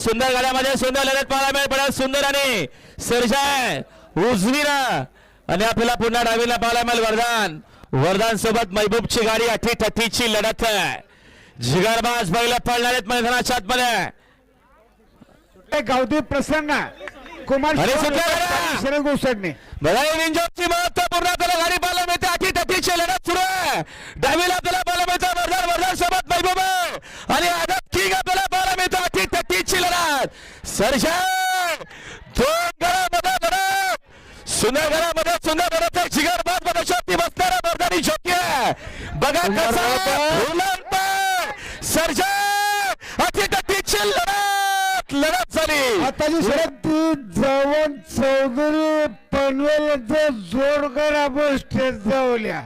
सुंदर गाड्यामध्ये सुंदर लढत पाहायला मिळेल पण सुंदर आणि सर्जाय उजवीला आणि आपल्याला पुन्हा डावीला पाहायला मिळेल वरदान. वरदान सोबत महबूबची गाडी अठी ठठीची लढत आहे. जिगरबाज बैल पडणार आहेत मैदानाच्या आतमध्ये गावदेव प्रसन्न. कुमार शरद गोसाडणे बघा विंजोची महत्त्वपूर्ण आपल्याला गाडी पाहायला मिळते अटी टटीची लढत सुरू आहे. डावीला आपल्याला लढत सर्जा दोन गळामध्ये लढत सुंदर गळामध्ये सुंदर लढत आहे जिगरबाज मनशक्ती बसणारा मर्दानी जोकी आहे. बघा कसा उलंब सर्जा अटी टटीची लढत! लढत झाली. आताची शरद ती जवळ चौधरी पनवेल जोडकर आपण स्टेज जावल्या